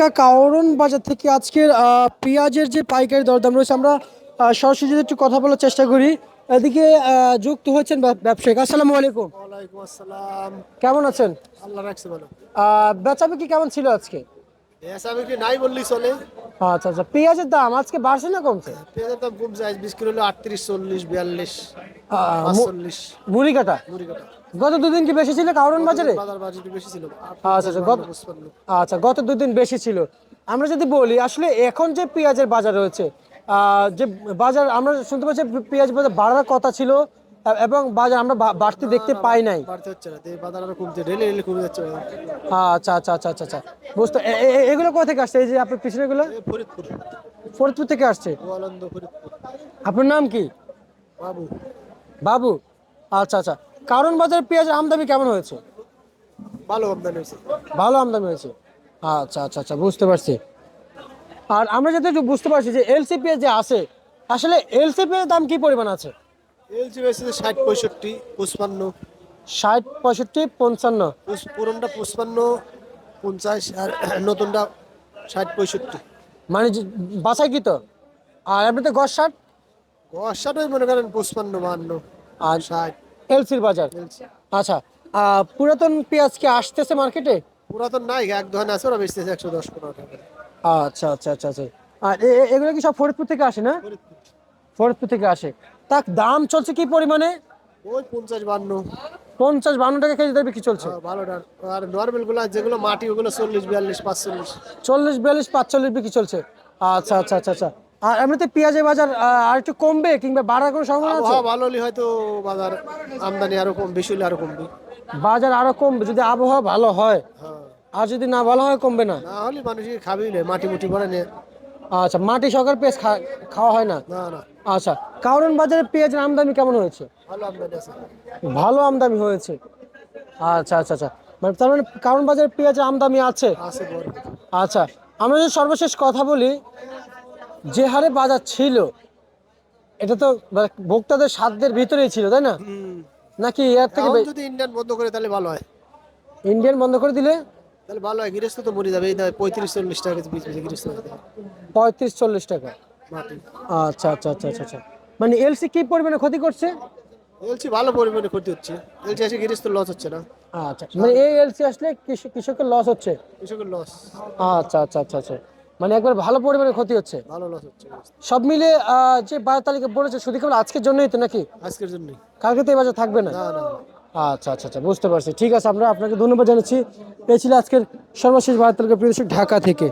ঢাকা কাওরন বাজার থেকে আজকের পেঁয়াজের যে পাইকারি দরদাম রয়েছে আমরা সরাসরি যদি একটু কথা বলার চেষ্টা করি এদিকে যুক্ত হয়েছেন ব্যব- ব্যবসায়িক। আসসালামু আলাইকুম। ওয়ালাইকুম আসসালাম। কেমন আছেন? আল্লাহ রাখছে ভালো। আহ, বেচাবিকি কেমন ছিল আজকে? এসা বিক্রি নাই বললি চলে। আচ্ছা আচ্ছা পেঁয়াজের দাম আজকে বাড়ছে না কমছে? পেঁয়াজের দাম কম যায় বিশ কিলো হলো আটত্রিশ চল্লিশ বিয়াল্লিশ আহ, মুড়ি কাটা মুড়ি কাটা গত দুদিন কি বেশি ছিল কাওরন বাজারে? আচ্ছা আচ্ছা গত আচ্ছা গত দুদিন বেশি ছিল। আমরা যদি বলি আসলে এখন যে পেঁয়াজের বাজার রয়েছে যে বাজার আমরা শুনতে পাচ্ছি পেঁয়াজ বাজার বাড়ার কথা ছিল এবং বাজার আমরা বাড়তে দেখতে পাই নাই। আচ্ছা আচ্ছা আচ্ছা আচ্ছা আচ্ছা। বুঝতে এগুলো কোথা থেকে আসছে? এই যে আপনার পিছনেগুলো এই ফরিদপুর। ফরিদপুর থেকে আসছে? আপনার নাম কি? বাবু। বাবু। আচ্ছা আচ্ছা। কারণ বাজারে পেঁয়াজের আমদানি কেমন হয়েছে? ভালো আমদানি হয়েছে। ভালো আমদানি হয়েছে? আচ্ছা আচ্ছা আচ্ছা বুঝতে পারছি। আর আমরা যাতে বুঝতে পারছি যে এলসিপি যে আছে আসলে এলসিপি এর দাম কি পরিমাণ আছে? এলজি বেশি ষাট পঁয়ষট্টি পুষ্পান্ন ষাট পঁয়ষট্টি পঞ্চান্ন। পুরনটা পুষ্পান্ন পঞ্চাশ আর নতুনটা ষাট পঁয়ষট্টি। মানে যে বাছাই কি তো? আর এমনিতে গছ ষাট? অষ্টাটাই মনে করেন পুষ্পান্ন বাহান্ন আর ষাট। এলসির বাজার। আচ্ছা পুরাতন পেঁয়াজ কি আসতেছে মার্কেটে? পুরাতন নাই এক ধরনের আছে ওরা বেচতেছে একশো দশ পনেরো টাকা। আচ্ছা আচ্ছা আচ্ছা আচ্ছা। আর এগুলো কি সব ফরিদপুর থেকে আসে না? ফরিদপুর। থেকে আসে। তার দাম চলছে কি পরিমাণে? ওই পঞ্চাশ বান্ন। পঞ্চাশ বান্ন টাকা কেজি দামে কি চলছে? হ্যাঁ, ভালো আর নর্মালগুলো যেগুলো মাটি ওগুলো চল্লিশ বিয়াল্লিশ পাঁচচল্লিশ। চল্লিশ বিয়াল্লিশ পাঁচচল্লিশ বিক্রি চলছে। আচ্ছা আচ্ছা আচ্ছা আচ্ছা। আর এমনিতে পেঁয়াজের বাজার আর একটু কমবে কিংবা বাড়ার কোনো সম্ভাবনা আছে? ভালো হলে হয়তো বাজার আমদানি আরও কম বেশি হলে আরও কমবে। বাজার আরও কমবে যদি আবহাওয়া ভালো হয় হ্যাঁ। আর যদি না ভালো হয় কমবে না? না হলে মানুষ খাবেই না মাটি মুটি ভরে নে আচ্ছা মাটি সকার পেঁয়াজ খাওয়া হয় না? না না। আচ্ছা কারণ বাজারে পেঁয়াজের আমদানি কেমন হয়েছে? ভালো আমদানি হয়েছে। আচ্ছা আচ্ছা আচ্ছা। মানে তার মানে কারণ বাজারে পেঁয়াজের আমদানি আছে? আচ্ছা আমরা যদি সর্বশেষ কথা বলি যে হারে বাজার ছিল এটা তো মানে ভোক্তাদের সাধ্যের ভিতরেই ছিল তাই না? নাকি এর থেকে যদি ইন্ডিয়ান বন্ধ করে তাহলে ভালো হয়। ইন্ডিয়ান বন্ধ করে দিলে? তাহলে ভালো হয় গৃহস্থ তো মরে যাবে এই পঁয়ত্রিশ চল্লিশ টাকা পিস পিস গৃহস্থ। পঁয়ত্রিশ চল্লিশ টাকা। আচ্ছা আচ্ছা আচ্ছা আচ্ছা আচ্ছা। মানে এলসি কি পরিমাণে ক্ষতি করছে? এলসি ভালো পরিমাণে ক্ষতি হচ্ছে। এলসি এসে গৃহস্থ লস হচ্ছে না। আচ্ছা মানে এই এলসি আসলে কৃষক- কৃষকের লস হচ্ছে? কৃষকের লস আচ্ছা আচ্ছা আচ্ছা আচ্ছা। মানে একবার ভালো পরিমাণে ক্ষতি হচ্ছে। ভালো লস হচ্ছে সব মিলে আহ, যে বাজার তালিকা বলেছে শুধু কেবল আজকের জন্যই তো নাকি? আজকের জন্যই। কালকে তো এই বাজার থাকবে না? না না আচ্ছা আচ্ছা আচ্ছা বুঝতে পারছি। ঠিক আছে আমরা আপনাকে ধন্যবাদ জানাচ্ছি। এই ছিল আজকের সর্বশেষ বাজার তালিকা প্রিয় ঢাকা থেকে।